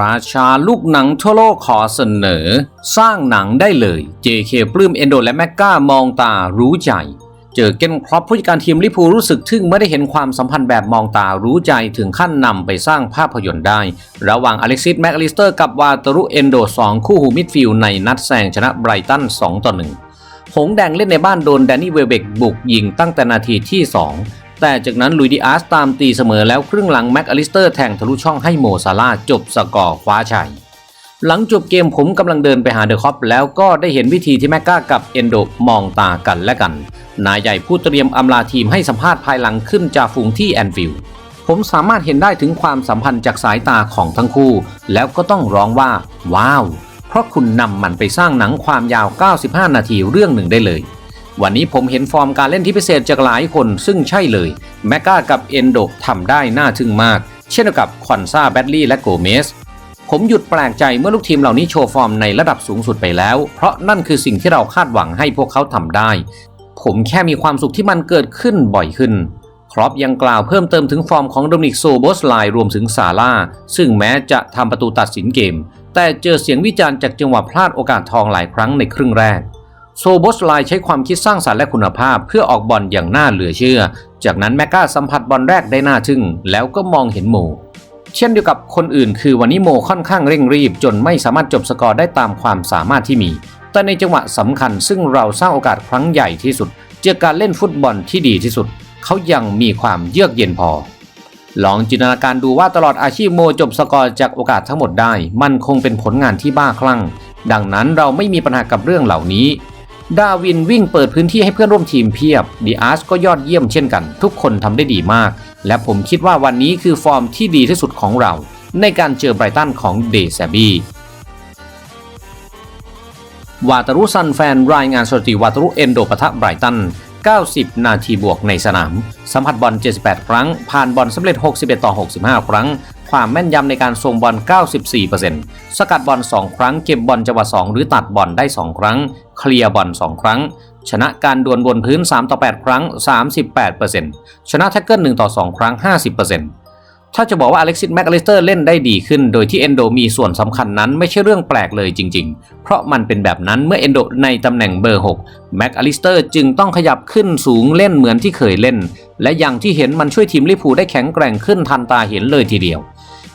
ราชาลูกหนังทั่วโลกขอเสนอ สร้างหนังได้เลย JK ปลื้มเอนโดและแมกกามองตารู้ใจ เจอเกนครอปผู้จัดการทีมลิพูรู้สึกทึ่งเมื่อได้เห็นความสัมพันธ์แบบมองตารู้ใจถึงขั้นนำไปสร้างภาพยนตร์ได้ ระหว่างอเล็กซิสแมกอลิสเตอร์กับวาตารุเอนโดสองคู่หูมิดฟิลด์ในนัดแซงชนะไบรตัน2ต่อ1หงแดงเล่นในบ้านโดนแดนนี่เวเบกบุกยิงตั้งแต่นาทีที่ 2 แต่จากนั้นลุยดิอาสตามตีเสมอแล้วครึ่งหลังแม็กอลิสเตอร์แทงทะลุช่องให้โมซาลาจบสกอร์คว้าชัย หลังจบเกมผมกำลังเดินไปหาเดอะคอปแล้วก็ได้เห็นวิธีที่แมกกากับเอนโดมองตากันและกัน นายใหญ่ผู้เตรียมอำลาทีมให้สัมภาษณ์ภายหลังขึ้นจากฝูงที่แอนฟิลด์ผมสามารถเห็นได้ถึงความสัมพันธ์จากสายตาของทั้งคู่ แล้วก็ต้องร้องว่า ว้าว เพราะคุณนำมันไปสร้างหนังความยาว 95 นาทีเรื่องหนึ่งได้เลย วันนี้ผมเห็นฟอร์มการเล่นที่พิเศษจากหลายคน ซึ่งใช่เลยแมกกากับเอนโดทำได้น่าทึ่งมาก เช่นกับคอนซาแบดลี่และโกเมสผมหยุดแปลกใจเมื่อลูกทีมเหล่านี้โชว์ฟอร์มในระดับสูงสุดไปแล้ว เพราะนั่นคือสิ่งที่เราคาดหวังให้พวกเขาทำได้ ผมแค่มีความสุขที่มันเกิดขึ้นบ่อยขึ้นครอปยังกล่าวเพิ่มเติมถึงฟอร์มของโดมินิกโซโบสไลรวมถึงซาร่าซึ่งแม้จะทำประตูตัดสินเกม แต่เจอเสียงวิจารณ์จากจังหวะพลาดโอกาสทองหลายครั้งในครึ่งแรก โซโบสไลใช้ความคิดสร้างสรรค์และคุณภาพ เพื่อออกบอลอย่างน่าเหลือเชื่อ จากนั้นแมกกาสัมผัสบอลแรกได้น่าทึ่ง แล้วก็มองเห็นโม เช่นเดียวกับคนอื่นคือวันนี้โมค่อนข้างเร่งรีบ จนไม่สามารถจบสกอร์ได้ตามความสามารถที่มี แต่ในจังหวะสำคัญซึ่งเราสร้างโอกาสครั้งใหญ่ที่สุดเจอการเล่นฟุตบอลที่ดีที่สุด เขายังมีความเยือกเย็นพอ ลองจินตนาการดูว่าตลอดอาชีพโมจบสกอร์จากโอกาสทั้งหมดได้ มันคงเป็นผลงานที่บ้าคลั่ง ดังนั้นเราไม่มีปัญหากับเรื่องเหล่านี้ ดาวินวิ่งเปิดพื้นที่ให้เพื่อนร่วมทีมเพียบดีอาร์สก็ยอดเยี่ยมเช่นกัน ทุกคนทำได้ดีมาก และผมคิดว่าวันนี้คือฟอร์มที่ดีที่สุดของเรา ในการเจอไบรตันของเดซบีวาตารุซันแฟนรายงานสถิติวาตารุเอนโดปะทะไบรตัน 90 นาทีบวกในสนาม สัมผัสบอล 78 ครั้ง ผ่านบอลสำเร็จ 61 ต่อ 65 ครั้ง ความแม่นยำในการส่งบอล 94%สกัดบอล 2 ครั้ง เก็บบอลจังหวะ 2 หรือตัดบอลได้ 2 ครั้ง เคลียร์บอล 2 ครั้ง ชนะการดวลบนพื้น 3 ต่อ 8 ครั้ง 38%ชนะแท็กเกิล 1 ต่อ 2 ครั้ง 50%ถ้าจะบอกว่าอเล็กซิสแมกอลิสเตอร์เล่นได้ดีขึ้น โดยที่เอนโดมีส่วนสำคัญนั้นไม่ใช่เรื่องแปลกเลยจริง ๆ เพราะมันเป็นแบบนั้นเมื่อเอนโดในตำแหน่งเบอร์ 6 แมกอลิสเตอร์จึงต้องขยับขึ้นสูงเล่นเหมือนที่เคยเล่น และอย่างที่เห็นมันช่วยทีมลิพูได้แข็งแกร่งขึ้นทันตาเห็นเลยทีเดียว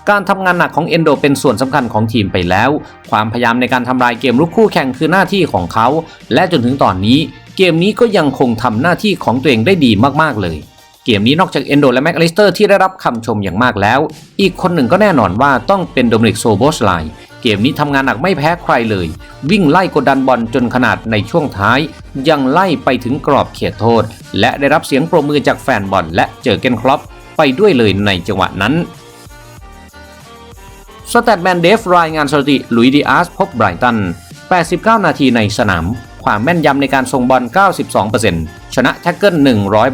การทำงานหนักของเอนโดเป็นส่วนสำคัญของทีมไปแล้ว ความพยายามในการทำลายเกมลุกคู่แข่งคือหน้าที่ของเขา และจนถึงตอนนี้ เกมนี้ก็ยังคงทำหน้าที่ของตัวเองได้ดีมากๆเลยเกมนี้นอกจากเอนโดและแม็กอลิสเตอร์ที่ได้รับคำชมอย่างมากแล้ว อีกคนหนึ่งก็แน่นอนว่าต้องเป็นโดมินิกโซโบสไลเกมนี้ทำงานหนักไม่แพ้ใครเลย วิ่งไล่กดดันบอลจนขนาดในช่วงท้าย ยังไล่ไปถึงกรอบเขตโทษ และได้รับเสียงปรบมือจากแฟนบอลและเจอเกนครอปไปด้วยเลยในจังหวะนั้น สแตทแมนเดฟรายงานสถิติลุยดิอาสพบไบรตัน 89 นาทีในสนาม ความแม่นยำในการส่งบอล 92%ชนะแท็กเกิล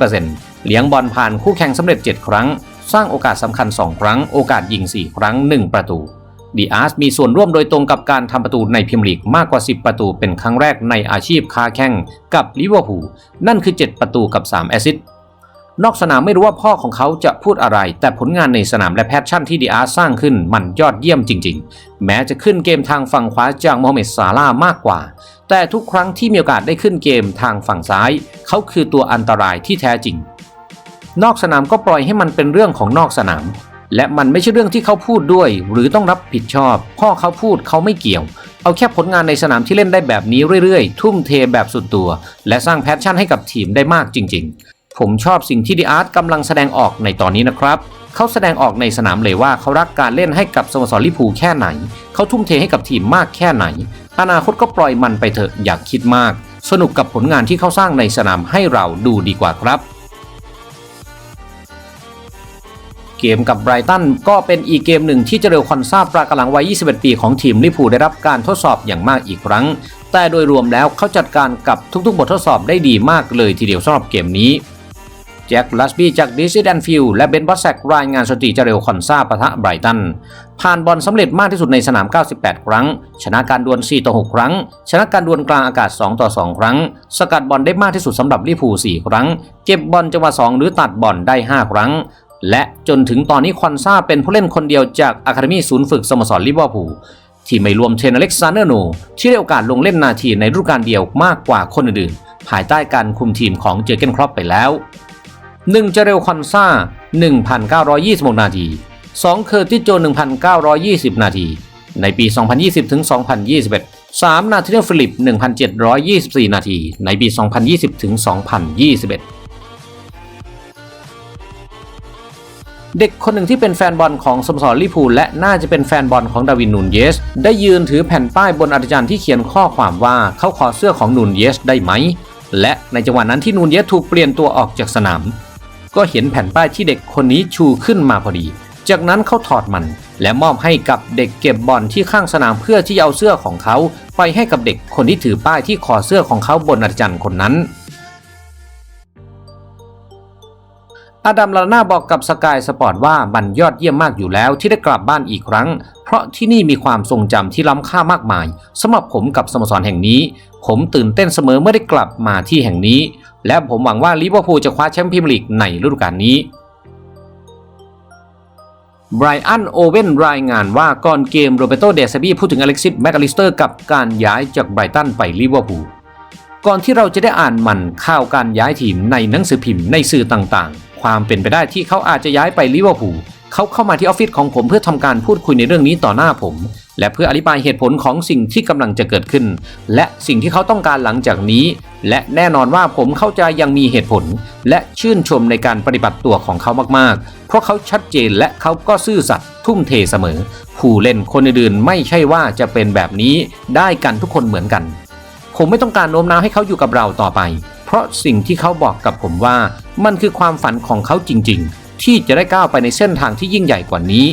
100%เลี้ยงบอลผ่านคู่แข่งสำเร็จ 7 ครั้ง สร้างโอกาสสำคัญ 2 ครั้ง โอกาสยิง 4 ครั้ง 1 ประตูดีอาร์สมีส่วนร่วมโดยตรงกับการทำประตูในพรีเมียร์ลีกมากกว่า 10 ประตูเป็นครั้งแรกในอาชีพค้าแข่งกับลิเวอร์พูลนั่นคือ 7 ประตูกับ 3 แอซิส นอกสนามไม่รู้ว่าพ่อของเขาจะพูดอะไร แต่ผลงานในสนามและแพชชั่นที่ดีอาร์สร้างขึ้นมันยอดเยี่ยมจริง ๆ แม้จะขึ้นเกมทางฝั่งขวาจากโมฮัมเหม็ดซาลามากกว่า แต่ทุกครั้งที่มีโอกาสได้ขึ้นเกมทางฝั่งซ้าย เขาคือตัวอันตรายที่แท้จริง นอกสนามก็ปล่อยให้มันเป็นเรื่องของนอกสนาม และมันไม่ใช่เรื่องที่เขาพูดด้วย หรือต้องรับผิดชอบ พ่อเขาพูดเขาไม่เกี่ยวเอาแค่ผลงานในสนามที่เล่นได้แบบนี้เรื่อยๆ ทุ่มเทแบบสุดตัว และสร้างแพชชั่นให้กับทีมได้มากจริงๆ ผมชอบสิ่งที่ดีอาร์ตกำลังแสดงออกในตอนนี้นะครับ เขาแสดงออกในสนามเลยว่าเขารักการเล่นให้กับสโมสรลิพูแค่ไหน เขาทุ่มเทให้กับทีมมากแค่ไหน อนาคตก็ปล่อยมันไปเถอะอย่าคิดมาก สนุกกับผลงานที่เขาสร้างในสนามให้เราดูดีกว่าครับเกมกับไบรตันก็เป็นอีกเกมหนึ่งที่เจเรลคอนซาปรากำลังวัย 21 ปีของทีมลิพูได้รับการทดสอบอย่างมากอีกครั้ง แต่โดยรวมแล้วเขาจัดการกับทุกๆ บททดสอบได้ดีมากเลยทีเดียวสำหรับเกมนี้ แจ็คลัสบี้จากดิสซิแดนฟิลและเบนบอสแซกรายงานสถิติเจเรลคอนซาปะทะไบรตัน ผ่านบอลสำเร็จมากที่สุดในสนาม 98 ครั้ง ชนะการดวล 4 ต่อ 6 ครั้ง ชนะการดวลกลางอากาศ 2 ต่อ 2 ครั้ง สกัดบอลได้มากที่สุดสำหรับลิพู4 ครั้ง เก็บบอลจังหวะ 2 หรือตัดบอลได้ 5 ครั้ง และจนถึงตอนนี้ควันซาเป็นผู้เล่นคนเดียวจากอะคาเดมีศูนย์ฝึกสโมสรลิเวอร์พูลที่ไม่รวมเทนอเล็กซานเดอร์โนที่ได้โอกาสลงเล่นนาทีในฤดูกาลเดียวมากกว่าคนอื่นๆภายใต้การคุมทีมของเจอเกนครอปไปแล้ว 1เจเรลคอนซ่า 1,926 นาที 2 เคอร์ติโจ 1,920 นาที ในปี 2020 ถึง 2021 3 นาธาเนียลฟิลิป 1,724 นาที ในปี 2020 ถึง 2021เด็กคนหนึ่งที่เป็นแฟนบอลของสโมสรลิพูลและน่าจะเป็นแฟนบอลของดาวินนูนเยส ได้ยืนถือแผ่นป้ายบนอาจารย์ที่เขียนข้อความว่าเขาขอเสื้อของนูนเยสได้ไหม และในจังหวะนั้นที่นูนเยสถูกเปลี่ยนตัวออกจากสนาม ก็เห็นแผ่นป้ายที่เด็กคนนี้ชูขึ้นมาพอดี จากนั้นเขาถอดมัน และมอบให้กับเด็กเก็บบอลที่ข้างสนามเพื่อที่จะเอาเสื้อของเขา ไปให้กับเด็กคนที่ถือป้ายที่ขอเสื้อของเขาบนอาจารย์คนนั้นอดัมลาน่าบอกกับสกายสปอร์ตว่ามันยอดเยี่ยมมากอยู่แล้วที่ได้กลับบ้านอีกครั้ง เพราะที่นี่มีความทรงจำที่ล้ำค่ามากมายสำหรับผมกับสโมสรแห่งนี้ ผมตื่นเต้นเสมอเมื่อได้กลับมาที่แห่งนี้ และผมหวังว่าลิเวอร์พูลจะคว้าแชมป์พรีเมียร์ลีกในฤดูกาลนี้ไบรอันโอเว่นรายงานว่าก่อนเกมโรเบโตเดซบีพูดถึงอเล็กซิสแมคอลิสเตอร์กับการย้ายจากไบรตันไปลิเวอร์พูลก่อนที่เราจะได้อ่านมันข่าวการย้ายทีมในหนังสือพิมพ์ในสื่อต่างๆ ความเป็นไปได้ที่เขาอาจจะย้ายไปลิเวอร์พูลเขาเข้ามาที่ออฟฟิศของผมเพื่อทำการพูดคุยในเรื่องนี้ต่อหน้าผม และเพื่ออธิบายเหตุผลของสิ่งที่กำลังจะเกิดขึ้น และสิ่งที่เขาต้องการหลังจากนี้ และแน่นอนว่าผมเข้าใจยังมีเหตุผล และชื่นชมในการปฏิบัติตัวของเขามากๆ เพราะเขาชัดเจนและเขาก็ซื่อสัตย์ทุ่มเทเสมอ ผู้เล่นคนอื่นๆไม่ใช่ว่าจะเป็นแบบนี้ได้กันทุกคนเหมือนกัน ผมไม่ต้องการโน้มน้าวให้เขาอยู่กับเราต่อไป เพราะสิ่งที่เขาบอกกับผมว่ามันคือความฝันของเขาจริง ๆ ที่จะได้ก้าวไปในเส้นทางที่ยิ่งใหญ่กว่านี้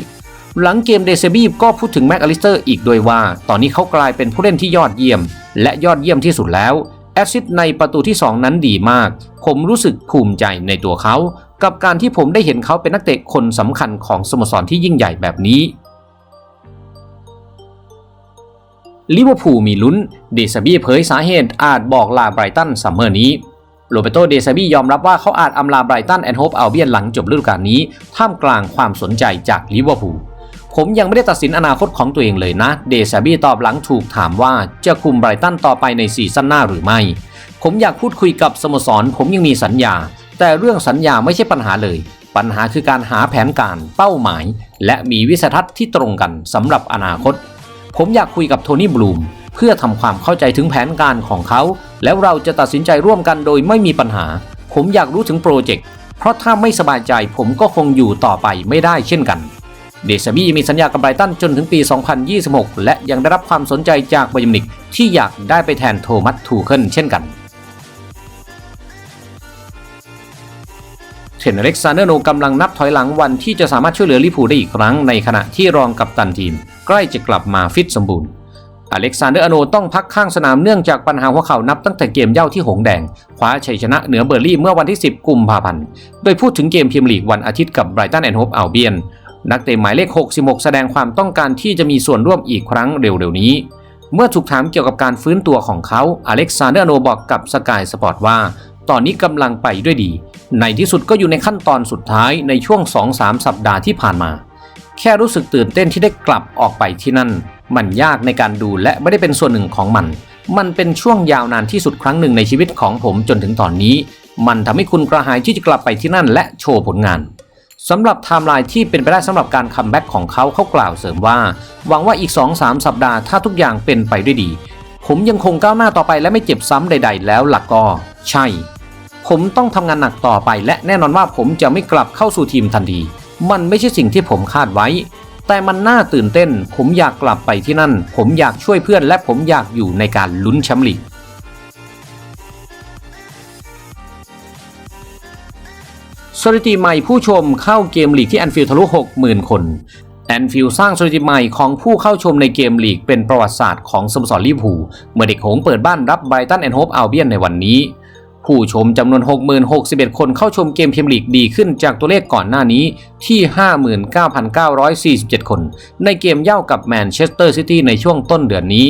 หลังเกมเดซบีก็พูดถึงแม็กอลิสเตอร์อีกด้วยว่า ตอนนี้เขากลายเป็นผู้เล่นที่ยอดเยี่ยม และยอดเยี่ยมที่สุดแล้ว แอซิสต์ในประตูที่ 2 นั้นดีมาก ผมรู้สึกภูมิใจในตัวเขา กับการที่ผมได้เห็นเขาเป็นนักเตะคนสำคัญของสโมสรที่ยิ่งใหญ่แบบนี้ลิเวอร์พูลมีลุ้น เดซาบี้เผยสาเหตุอาจบอกลาไบรตันซัมเมอร์นี้ โรเบโตเดซาบี้ยอมรับว่าเขาอาจอำลาไบรตันแอนด์โฮปอัลเบียนหลังจบฤดูกาลนี้ ท่ามกลางความสนใจจากลิเวอร์พูล ผมยังไม่ได้ตัดสินอนาคตของตัวเองเลยนะ เดซาบี้ตอบหลังถูกถามว่าจะคุมไบรตันต่อไปในซีซั่นหน้าหรือไม่ ผมอยากพูดคุยกับสโมสร ผมยังมีสัญญา แต่เรื่องสัญญาไม่ใช่ปัญหาเลย ปัญหาคือการหาแผนการเป้าหมาย และมีวิสัยทัศน์ที่ตรงกันสำหรับอนาคต ผมอยากคุยกับโทนี่บลูมเพื่อทำความเข้าใจถึงแผนการของเขา แล้วเราจะตัดสินใจร่วมกันโดยไม่มีปัญหา ผมอยากรู้ถึงโปรเจกต์เพราะถ้าไม่สบายใจผมก็คงอยู่ต่อไปไม่ได้เช่นกัน เดซาบี้มีสัญญากับไบรตันจนถึงปี 2026 และยังได้รับความสนใจจากบาเยร์นมิวนิกที่อยากได้ไปแทนโทมัสทูเคิลเช่นกันเทรนเล็กซานเดอร์โนกำลังนับถอยหลังวันที่จะสามารถช่วยเหลือลิเวอร์พูลได้อีกครั้งในขณะที่รองกัปตันทีม ใกล้จะกลับมาฟิตสมบูรณ์อเล็กซานเดอร์อโนต้องพักข้างสนามเนื่องจากปัญหาหัวเข่านับตั้งแต่เกมเย่าที่หงแดงคว้าชัยชนะเหนือเบอร์ลี่เมื่อวันที่ 10 กุมภาพันธ์ โดยพูดถึงเกมพรีเมียร์ลีกวันอาทิตย์กับไบรตันแอนด์โฮปอัลเบียน นักเตะหมายเลข 66 แสดงความต้องการที่จะมีส่วนร่วมอีกครั้งเร็วๆนี้ เมื่อถูกถามเกี่ยวกับการฟื้นตัวของเขาอเล็กซานเดอร์โนบอกกับสกายสปอร์ตว่า ตอนนี้กำลังไปด้วยดี ในที่สุดก็อยู่ในขั้นตอนสุดท้ายในช่วง 2-3 สัปดาห์ที่ผ่านมา แค่รู้สึกตื่นเต้นที่ได้กลับออกไปที่นั่น มันยากในการดูและไม่ได้เป็นส่วนหนึ่งของมัน มันเป็นช่วงยาวนานที่สุดครั้งหนึ่งในชีวิตของผมจนถึงตอนนี้ มันทำให้คุณกระหายที่จะกลับไปที่นั่นและโชว์ผลงาน สำหรับไทม์ไลน์ที่เป็นไปได้สำหรับการคัมแบ็กของเขาเขากล่าวเสริมว่า หวังว่าอีก 2-3 สัปดาห์ถ้าทุกอย่างเป็นไปด้วยดี ผมยังคงก้าวหน้าต่อไปและไม่เจ็บซ้ำใด ๆ แล้วหลักก็ใช่ ผมต้องทำงานหนักต่อไป และแน่นอนว่าผมจะไม่กลับเข้าสู่ทีมทันที มันไม่ใช่สิ่งที่ผมคาดไว้ แต่มันน่าตื่นเต้น ผมอยากกลับไปที่นั่น ผมอยากช่วยเพื่อน และผมอยากอยู่ในการลุ้นแชมป์ลีก สถิติใหม่ผู้ชมเข้าเกมลีกที่แอนฟิลด์ทะลุ 60,000 คนแอนฟิลด์สร้างสถิติใหม่ของผู้เข้าชมในเกมลีกเป็นประวัติศาสตร์ของสโมสรลิเวอร์พูลเมื่อเด็กหงเปิดบ้านรับไบรตันแอนด์โฮปอัลเบียนในวันนี้ ผู้ชมจำนวน 60,061 คนเข้าชมเกมเมียร์ลีกดีขึ้นจากตัวเลขก่อนหน้านี้ที่ 59,947 คน ในเกมเย่ากับแมนเชสเตอร์ซิตี้ในช่วงต้นเดือนนี้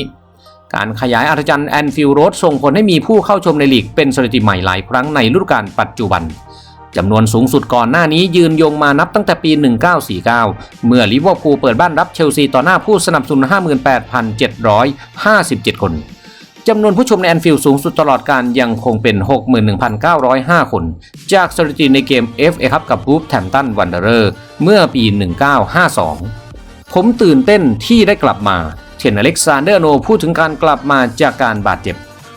การขยายอาณาจักรแอนฟิลด์โรดส่งผลให้มีผู้เข้าชมในลีกเป็นสถิติใหม่หลายครั้งในฤดูกาลปัจจุบัน จำนวนสูงสุดก่อนหน้านี้ยืนยงมานับตั้งแต่ปี 1949 เมื่อลิเวอร์พูลเปิดบ้านรับเชลซีต่อหน้าผู้สนับสนุน 58,757 คนจำนวนผู้ชมในแอนฟิลด์สูงสุดตลอดการยังคงเป็น 61,905 คน จากสถิติในเกม FA ครับกับบูฟแทมตันวันเดอร์ เมื่อปี 1952 ผมตื่นเต้นที่ได้กลับมาเชนอเล็กซานเดอร์โนพูดถึงการกลับมาจากการบาดเจ็บ